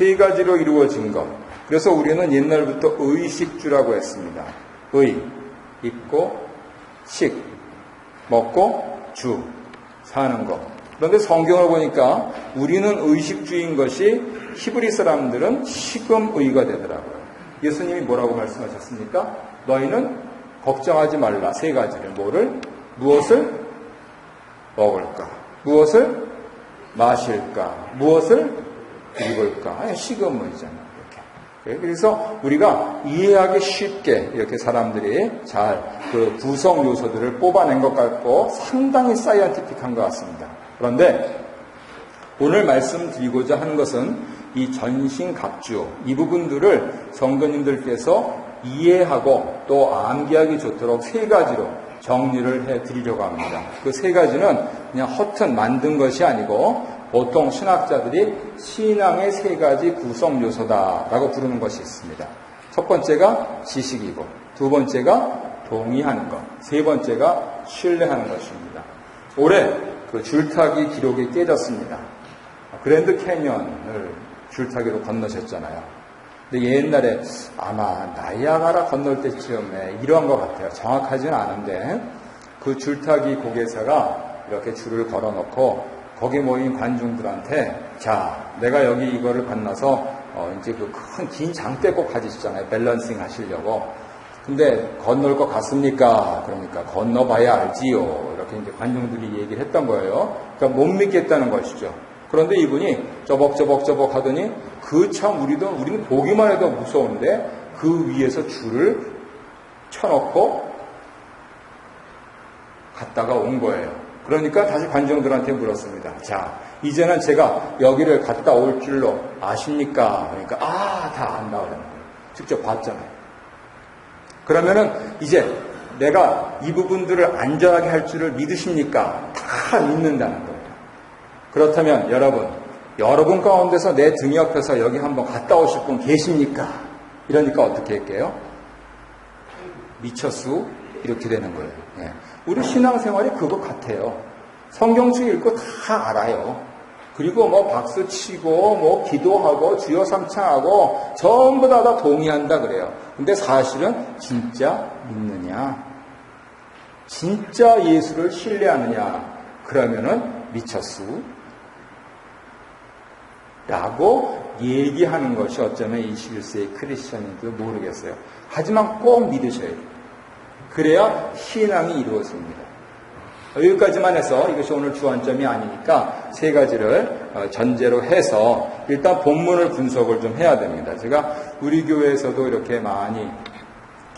세 가지로 이루어진 것. 그래서 우리는 옛날부터 의식주라고 했습니다. 의, 입고, 식, 먹고, 주, 사는 것. 그런데 성경을 보니까 우리는 의식주인 것이 히브리 사람들은 식음의가 되더라고요. 예수님이 뭐라고 말씀하셨습니까? 너희는 걱정하지 말라. 세 가지를. 뭐를? 무엇을 먹을까? 무엇을 마실까? 무엇을 입을까? 식음의잖아요. 이렇게. 그래서 우리가 이해하기 쉽게 이렇게 사람들이 잘 그 구성 요소들을 뽑아낸 것 같고 상당히 사이언티픽한 것 같습니다. 그런데 오늘 말씀드리고자 하는 것은 이 전신갑주 이 부분들을 성도님들께서 이해하고 또 암기하기 좋도록 세 가지로 정리를 해 드리려고 합니다. 그 세 가지는 그냥 허튼 만든 것이 아니고 보통 신학자들이 신앙의 세 가지 구성 요소다라고 부르는 것이 있습니다. 첫 번째가 지식이고 두 번째가 동의하는 것, 세 번째가 신뢰하는 것입니다. 올해 그 줄타기 기록이 깨졌습니다. 그랜드 캐년을 줄타기로 건너셨잖아요. 근데 옛날에 아마 나이아가라 건널 때쯤에 이러한 것 같아요. 정확하지는 않은데 그 줄타기 고개사가 이렇게 줄을 걸어놓고 거기 모인 관중들한테 자 내가 여기 이거를 건너서 어 이제 그 큰 긴 장대 꼭 가지시잖아요. 밸런싱 하시려고. 근데 건널 것 같습니까? 그러니까 건너봐야 알지요. 이렇게 이제 관중들이 얘기를 했던 거예요. 그러니까 못 믿겠다는 것이죠. 그런데 이분이 저벅저벅저벅 하더니 그 참 우리도 우리는 보기만 해도 무서운데 그 위에서 줄을 쳐놓고 갔다가 온 거예요. 그러니까 다시 관중들한테 물었습니다. 자, 이제는 제가 여기를 갔다 올 줄로 아십니까? 그러니까 아, 다 안다 그러는 거예요. 직접 봤잖아요. 그러면은 이제 내가 이 부분들을 안전하게 할 줄을 믿으십니까? 다 믿는다는 거예요. 그렇다면 여러분, 여러분 가운데서 내 등 옆에서 여기 한번 갔다 오실 분 계십니까? 이러니까 어떻게 할게요? 미쳤수? 이렇게 되는 거예요. 예. 우리 신앙생활이 그거 같아요. 성경책 읽고 다 알아요. 그리고 뭐 박수 치고 뭐 기도하고 주여 삼창하고 전부 다 다 동의한다 그래요. 근데 사실은 진짜 믿느냐? 진짜 예수를 신뢰하느냐? 그러면은 미쳤수? 라고 얘기하는 것이 어쩌면 21세기 크리스천인지도 모르겠어요. 하지만 꼭 믿으셔야 돼요. 그래야 신앙이 이루어집니다. 여기까지만 해서 이것이 오늘 주안점이 아니니까 세 가지를 전제로 해서 일단 본문을 분석을 좀 해야 됩니다. 제가 우리 교회에서도 이렇게 많이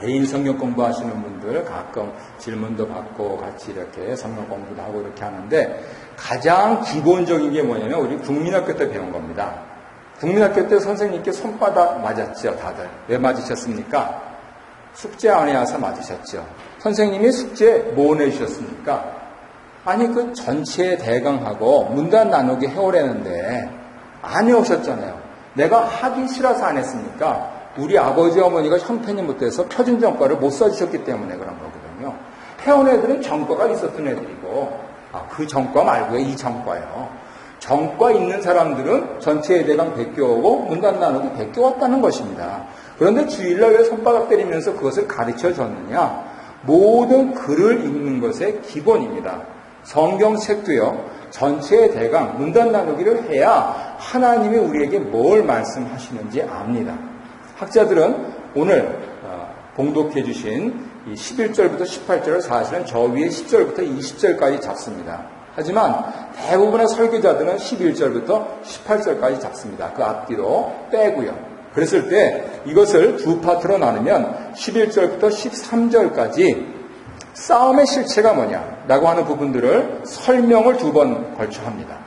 개인 성경 공부하시는 분들 가끔 질문도 받고 같이 이렇게 성경 공부도 하고 이렇게 하는데 가장 기본적인 게 뭐냐면 우리 국민학교 때 배운 겁니다. 국민학교 때 선생님께 손바닥 맞았죠, 다들. 왜 맞으셨습니까? 숙제 안 해와서 맞으셨죠. 선생님이 숙제 뭐 내주셨습니까? 아니 그 전체 대강하고 문단 나누기 해오라는데 안 해오셨잖아요. 내가 하기 싫어서 안 했으니까 우리 아버지 어머니가 형편이 못돼서 표준 정과를 못 써주셨기 때문에 그런 거거든요. 해온 애들은 정과가 있었던 애들이고 아, 그 정과 말고요. 이 정과요. 정과 있는 사람들은 전체 대강 베껴오고 문단 나누기 베껴왔다는 것입니다. 그런데 주일날 왜 손바닥 때리면서 그것을 가르쳐 줬느냐? 모든 글을 읽는 것의 기본입니다. 성경책도요, 전체의 대강, 문단 나누기를 해야 하나님이 우리에게 뭘 말씀하시는지 압니다. 학자들은 오늘 봉독해 주신 11절부터 18절을 사실은 저 위에 10절부터 20절까지 잡습니다. 하지만 대부분의 설교자들은 11절부터 18절까지 잡습니다. 그 앞뒤로 빼고요. 그랬을 때 이것을 두 파트로 나누면 11절부터 13절까지 싸움의 실체가 뭐냐라고 하는 부분들을 설명을 두 번 걸쳐 합니다.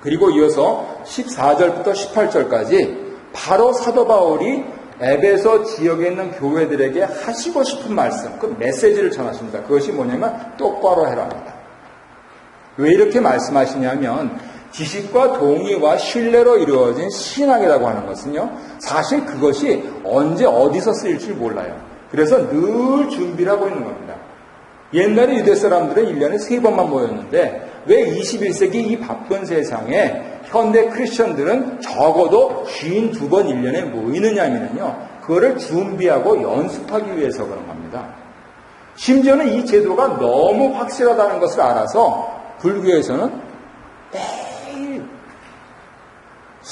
그리고 이어서 14절부터 18절까지 바로 사도 바울이 에베소 지역에 있는 교회들에게 하시고 싶은 말씀, 그 메시지를 전하십니다. 그것이 뭐냐면 똑바로 해라입니다. 왜 이렇게 말씀하시냐면 지식과 동의와 신뢰로 이루어진 신앙이라고 하는 것은요. 사실 그것이 언제 어디서 쓰일지 몰라요. 그래서 늘 준비를 하고 있는 겁니다. 옛날에 유대 사람들은 1년에 세 번만 모였는데 왜 21세기 이 바쁜 세상에 현대 크리스천들은 적어도 쉰두번 1년에 모이느냐면요. 그거를 준비하고 연습하기 위해서 그런 겁니다. 심지어는 이 제도가 너무 확실하다는 것을 알아서 불교에서는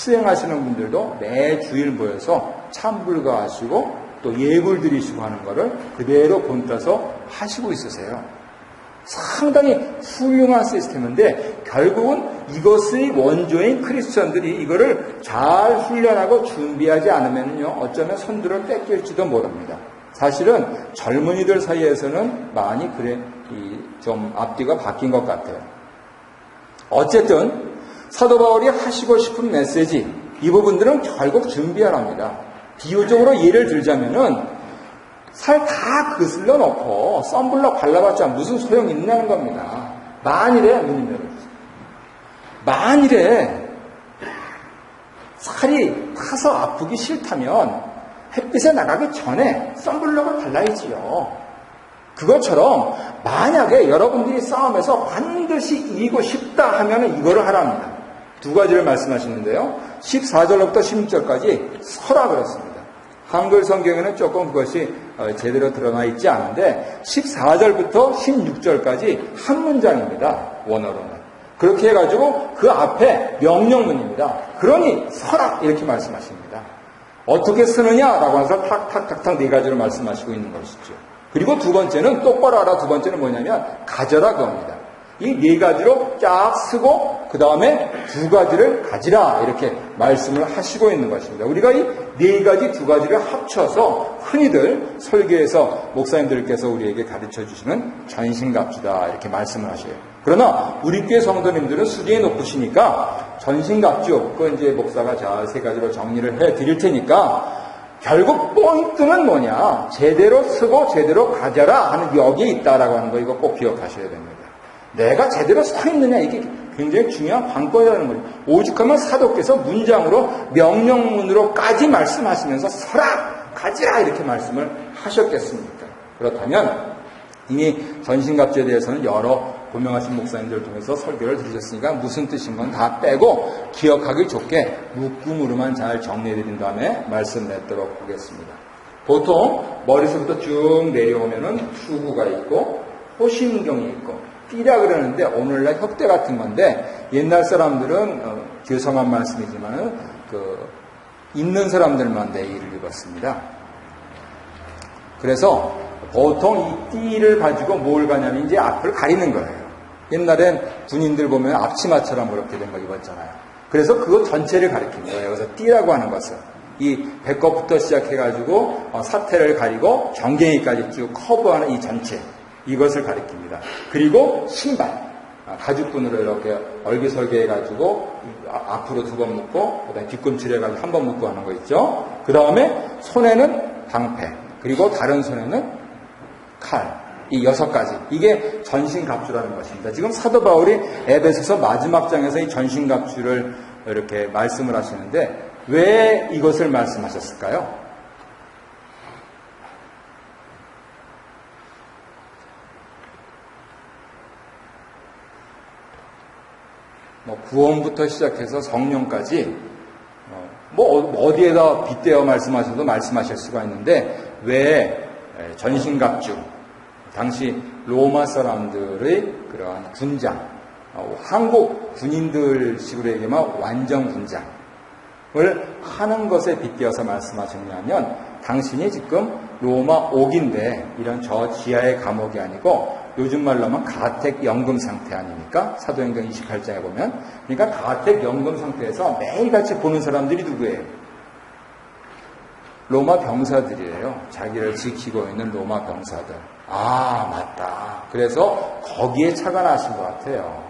수행하시는 분들도 매 주일 모여서 참불가 하시고 또 예불 드리시고 하는 것을 그대로 본따서 하시고 있으세요. 상당히 훌륭한 시스템인데 결국은 이것의 원조인 크리스천들이 이거를 잘 훈련하고 준비하지 않으면요 어쩌면 손들을 뺏길지도 모릅니다. 사실은 젊은이들 사이에서는 많이 그래 좀 앞뒤가 바뀐 것 같아요. 어쨌든 사도 바울이 하시고 싶은 메시지 이 부분들은 결국 준비하랍니다. 비유적으로 예를 들자면은 살 다 그슬러 놓고 썬블럭 발라봤자 무슨 소용이 있냐는 겁니다. 만일에 열어주세요. 만일에 살이 타서 아프기 싫다면 햇빛에 나가기 전에 썬블럭을 발라야지요. 그것처럼 만약에 여러분들이 싸움에서 반드시 이기고 싶다 하면 이거를 하랍니다. 두 가지를 말씀하시는데요. 14절부터 16절까지 서라 그랬습니다. 한글 성경에는 조금 그것이 어, 제대로 드러나 있지 않은데 14절부터 16절까지 한 문장입니다. 원어로는. 그렇게 해가지고 그 앞에 명령문입니다. 그러니 서라 이렇게 말씀하십니다. 어떻게 쓰느냐라고 해서 탁탁탁탁 네 가지로 말씀하시고 있는 것이죠. 그리고 두 번째는 똑바로 알아 두 번째는 뭐냐면 가져라 그겁니다. 이 네 가지로 쫙 쓰고 그 다음에 두 가지를 가지라 이렇게 말씀을 하시고 있는 것입니다. 우리가 이 네 가지 두 가지를 합쳐서 흔히들 설계에서 목사님들께서 우리에게 가르쳐 주시는 전신갑주다 이렇게 말씀을 하셔요. 그러나 우리 교회 성도님들은 수준이 높으시니까 전신갑주 그 이제 목사가 자 세 가지로 정리를 해 드릴 테니까 결국 포인트는 뭐냐? 제대로 쓰고 제대로 가져라 하는 여기에 있다라고 하는 거 이거 꼭 기억하셔야 됩니다. 내가 제대로 서 있느냐 이게 굉장히 중요한 관건이라는 거예요. 오죽하면 사도께서 문장으로 명령문으로까지 말씀하시면서 서라 가지라 이렇게 말씀을 하셨겠습니까? 그렇다면 이미 전신갑주에 대해서는 여러 고명하신 목사님들을 통해서 설교를 들으셨으니까 무슨 뜻인 건 다 빼고 기억하기 좋게 묶음으로만 잘 정리해드린 다음에 말씀 냈도록 하겠습니다. 보통 머리서부터 쭉 내려오면은 추구가 있고 호신경이 있고 띠라 그러는데 오늘날 협대 같은 건데 옛날 사람들은 어, 교성한 말씀이지만은 그 있는 사람들만 내일을 입었습니다. 그래서 보통 이 띠를 가지고 뭘 가냐면 이제 앞을 가리는 거예요. 옛날엔 군인들 보면 앞치마처럼 그렇게 된 거 입었잖아요. 그래서 그거 전체를 가리킨 거예요. 그래서 띠라고 하는 것은 이 배꼽부터 시작해가지고 어, 사태를 가리고 정갱이까지 쭉 커브하는 이 전체 이것을 가리킵니다. 그리고 신발 아, 가죽분으로 이렇게 얼기설계 해가지고 아, 앞으로 두 번 묶고 그다음에 뒤꿈치를 해가지고 한 번 묶고 하는 거 있죠. 그 다음에 손에는 방패 그리고 다른 손에는 칼. 이 여섯 가지. 이게 전신갑주라는 것입니다. 지금 사도 바울이 에베소서 마지막 장에서 이 전신갑주를 이렇게 말씀을 하시는데 왜 이것을 말씀하셨을까요? 구원부터 시작해서 성령까지 어, 뭐 어디에다 빗대어 말씀하셔도 말씀하실 수가 있는데 왜 전신갑주 당시 로마 사람들의 그러한 군장 어, 한국 군인들 식으로 얘기하면 완전 군장을 하는 것에 빗대어서 말씀하셨냐면 당신이 지금 로마 옥인데 이런 저 지하의 감옥이 아니고 요즘 말로 하면 가택 연금 상태 아닙니까? 사도행전 28장에 보면. 그러니까 가택 연금 상태에서 매일같이 보는 사람들이 누구예요? 로마 병사들이에요. 자기를 지키고 있는 로마 병사들. 아, 맞다. 그래서 거기에 차가 나신 것 같아요.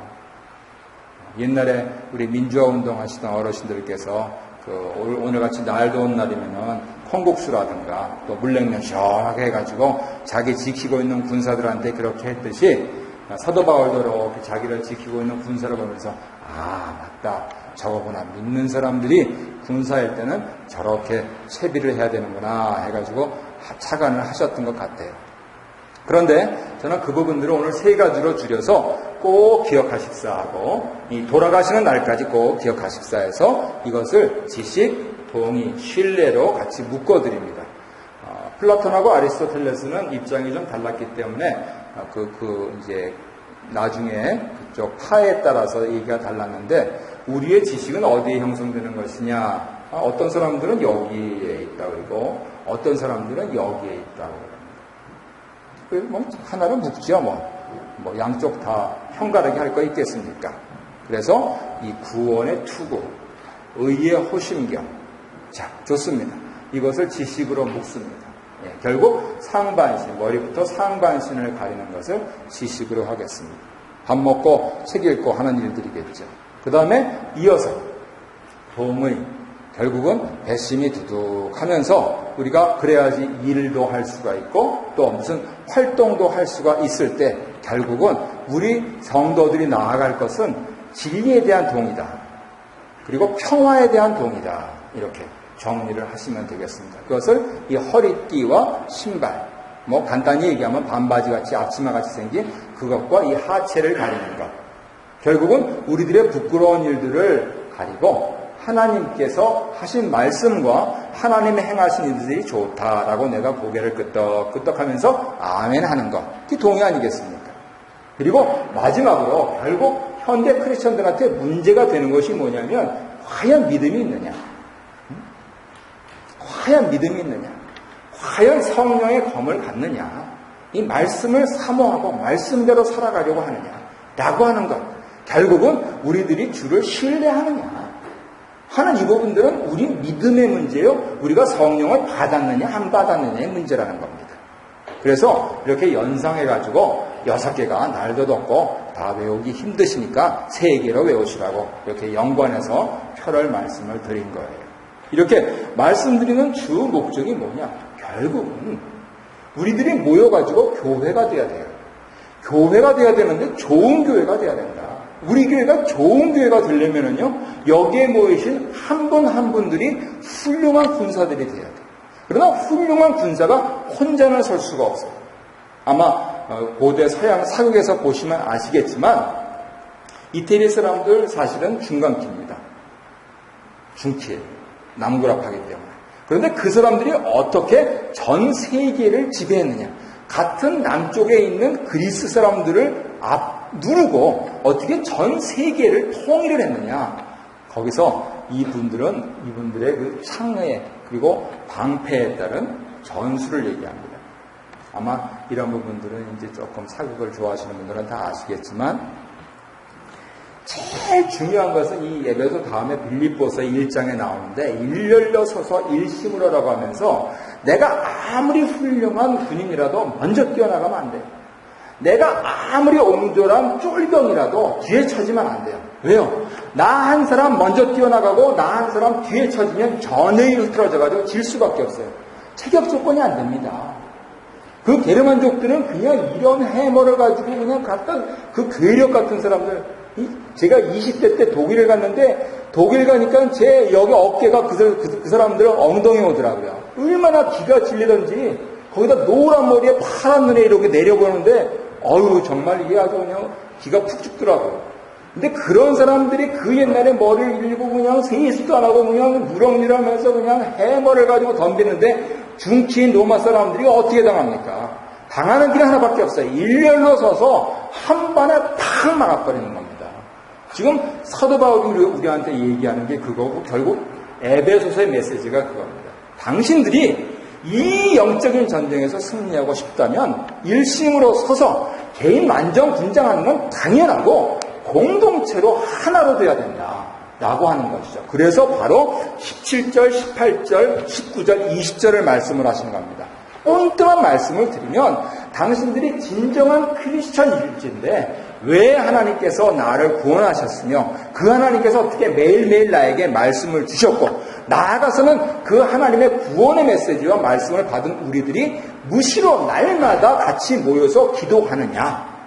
옛날에 우리 민주화 운동 하시던 어르신들께서 그 오늘 같이 날 더운 날이면은 콩국수라든가 또 물냉면 시원하게 해가지고 자기 지키고 있는 군사들한테 그렇게 했듯이 사도 바울도 이렇게 자기를 지키고 있는 군사를 보면서 아 맞다 저거구나 믿는 사람들이 군사일 때는 저렇게 채비를 해야 되는구나 해가지고 차관을 하셨던 것 같아요. 그런데 저는 그 부분들을 오늘 세 가지로 줄여서 꼭 기억하십사 하고 이 돌아가시는 날까지 꼭 기억하십사 해서 이것을 지식, 동의, 신뢰로 같이 묶어드립니다. 어, 플라톤하고 아리스토텔레스는 입장이 좀 달랐기 때문에 어, 그, 그 이제 나중에 그쪽 파에 따라서 얘기가 달랐는데 우리의 지식은 어디에 형성되는 것이냐 아, 어떤 사람들은 여기에 있다 그리고 어떤 사람들은 여기에 있다고 그럽니다. 그뭐 하나는 묵지요 뭐. 뭐 양쪽 다 형가르게 할 거 있겠습니까? 그래서 이 구원의 투구, 의의 호심경. 자, 좋습니다. 이것을 지식으로 묶습니다. 예, 결국 상반신, 머리부터 상반신을 가리는 것을 지식으로 하겠습니다. 밥 먹고 책 읽고 하는 일들이겠죠. 그 다음에 이어서 동의, 결국은 배심이 두둑하면서 우리가 그래야지 일도 할 수가 있고 또 무슨 활동도 할 수가 있을 때 결국은 우리 성도들이 나아갈 것은 진리에 대한 동의다. 그리고 평화에 대한 동의다. 이렇게 정리를 하시면 되겠습니다. 그것을 이 허리띠와 신발, 뭐 간단히 얘기하면 반바지 같이 앞치마 같이 생긴 그것과 이 하체를 가리는 것. 결국은 우리들의 부끄러운 일들을 가리고 하나님께서 하신 말씀과 하나님의 행하신 일들이 좋다라고 내가 고개를 끄덕끄덕하면서 아멘 하는 것. 그게 동의 아니겠습니까? 그리고 마지막으로 결국 현대 크리스천들한테 문제가 되는 것이 뭐냐면 과연 믿음이 있느냐? 과연 믿음이 있느냐? 과연 성령의 검을 갖느냐? 이 말씀을 사모하고 말씀대로 살아가려고 하느냐? 라고 하는 것. 결국은 우리들이 주를 신뢰하느냐? 하는 이 부분들은 우리 믿음의 문제요. 우리가 성령을 받았느냐, 안 받았느냐의 문제라는 겁니다. 그래서 이렇게 연상해가지고 여섯 개가 날도 덥고 다 외우기 힘드시니까 세 개로 외우시라고 이렇게 연관해서 표를 말씀을 드린 거예요. 이렇게 말씀드리는 주 목적이 뭐냐? 결국은 우리들이 모여가지고 교회가 돼야 돼요. 교회가 돼야 되는데 좋은 교회가 돼야 된다. 우리 교회가 좋은 교회가 되려면은요, 여기에 모이신 한 분한 분들이 훌륭한 군사들이 돼야 돼요. 그러나 훌륭한 군사가 혼자는 설 수가 없어요. 아마 어, 고대 서양 사극에서 보시면 아시겠지만 이태리 사람들 사실은 중간키입니다. 중키예요. 남구락하기 때문에. 그런데 그 사람들이 어떻게 전 세계를 지배했느냐. 같은 남쪽에 있는 그리스 사람들을 앞 누르고 어떻게 전 세계를 통일을 했느냐. 거기서 이분들은 이분들의 그 창의 그리고 방패에 따른 전술을 얘기합니다. 아마 이런 부분들은 이제 조금 사극을 좋아하시는 분들은 다 아시겠지만 제일 중요한 것은 이 예배도 다음에 빌립보서 1장에 나오는데 일렬로 서서 일심으로라고 하면서 내가 아무리 훌륭한 군인이라도 먼저 뛰어나가면 안 돼요. 내가 아무리 옹졸한 쫄병이라도 뒤에 쳐지면 안 돼요. 왜요? 나 한 사람 먼저 뛰어나가고 나 한 사람 뒤에 쳐지면 전에 흐트러져가지고 질 수밖에 없어요. 체격 조건이 안 됩니다. 그 게르만족들은 그냥 이런 해머를 가지고 그냥 갖다 그 괴력 같은 사람들 제가 20대 때 독일에 갔는데 독일 가니까 제 여기 어깨가 그, 그, 그 사람들은 엉덩이 오더라고요. 얼마나 기가 질리던지 거기다 노란 머리에 파란 눈에 이렇게 내려보는데 어유 정말 이게 아주 그냥 기가 푹 죽더라고요. 근데 그런 사람들이 그 옛날에 머리를 일고 그냥 세수도 안 하고 그냥 무럭무럭하면서 그냥 해머를 가지고 덤비는데 중치인 로마 사람들이 어떻게 당합니까? 당하는 길이 하나밖에 없어요. 일렬로 서서 한 번에 팍 막아버리는 겁니다. 지금 사도 바울이 우리한테 얘기하는 게 그거고 결국 에베소서의 메시지가 그겁니다. 당신들이 이 영적인 전쟁에서 승리하고 싶다면 일심으로 서서 개인 만정 분장하는 건 당연하고 공동체로 하나로 돼야 된다. 라고 하는 것이죠. 그래서 바로 17절, 18절, 19절, 20절을 말씀을 하시는 겁니다. 엉뚱한 말씀을 드리면 당신들이 진정한 크리스천 일지인데 왜 하나님께서 나를 구원하셨으며 그 하나님께서 어떻게 매일매일 나에게 말씀을 주셨고 나아가서는 그 하나님의 구원의 메시지와 말씀을 받은 우리들이 무시로 날마다 같이 모여서 기도하느냐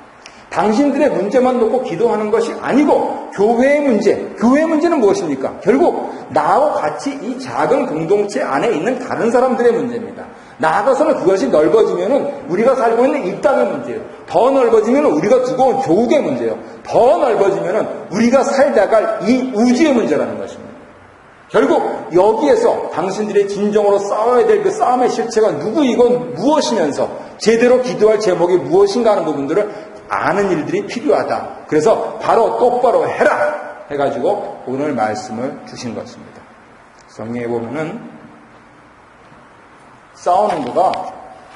당신들의 문제만 놓고 기도하는 것이 아니고 교회의 문제, 교회의 문제는 무엇입니까? 결국 나와 같이 이 작은 공동체 안에 있는 다른 사람들의 문제입니다. 나아가서는 그것이 넓어지면은 우리가 살고 있는 이 땅의 문제예요. 더 넓어지면 우리가 두고 온 조국의 문제예요. 더 넓어지면은 우리가 살다갈 이 우주의 문제라는 것입니다. 결국 여기에서 당신들이 진정으로 싸워야 될 그 싸움의 실체가 누구이건 무엇이면서 제대로 기도할 제목이 무엇인가 하는 부분들을 아는 일들이 필요하다. 그래서 바로 똑바로 해라! 해가지고 오늘 말씀을 주신 것입니다. 성경에 보면은 싸우는 거가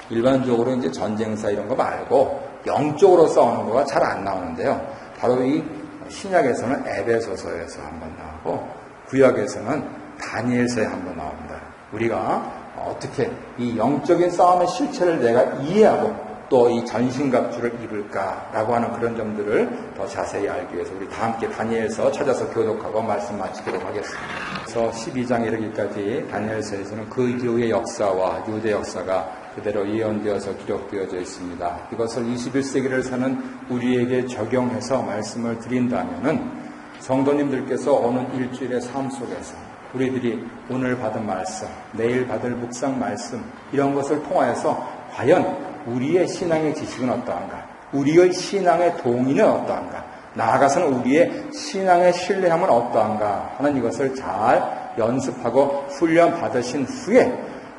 일반적으로 이제 전쟁사 이런 거 말고 영적으로 싸우는 거가 잘 안 나오는데요. 바로 이 신약에서는 에베소서에서 한번 나오고 구약에서는 다니엘서에 한번 나옵니다. 우리가 어떻게 이 영적인 싸움의 실체를 내가 이해하고 또 이 전신갑주를 입을까라고 하는 그런 점들을 더 자세히 알기 위해서 우리 다 함께 다니엘서 찾아서 교독하고 말씀 마치도록 하겠습니다. 그래서 12장 이르기까지 다니엘서에서는 그 이후의 역사와 유대 역사가 그대로 예언되어서 기록되어져 있습니다. 이것을 21세기를 사는 우리에게 적용해서 말씀을 드린다면은 성도님들께서 오는 일주일의 삶 속에서 우리들이 오늘 받은 말씀, 내일 받을 묵상 말씀 이런 것을 통하여서 과연 우리의 신앙의 지식은 어떠한가? 우리의 신앙의 동의는 어떠한가? 나아가서는 우리의 신앙의 신뢰함은 어떠한가? 하는 이것을 잘 연습하고 훈련 받으신 후에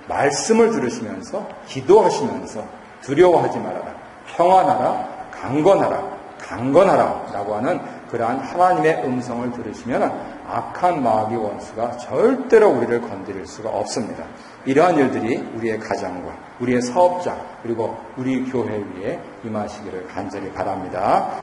말씀을 들으시면서 기도하시면서 두려워하지 말아라. 평안하라. 강건하라. 강건하라. 라고 하는 그러한 하나님의 음성을 들으시면 악한 마귀 원수가 절대로 우리를 건드릴 수가 없습니다. 이러한 일들이 우리의 가정과 우리의 사업장 그리고 우리 교회 위에 임하시기를 간절히 바랍니다.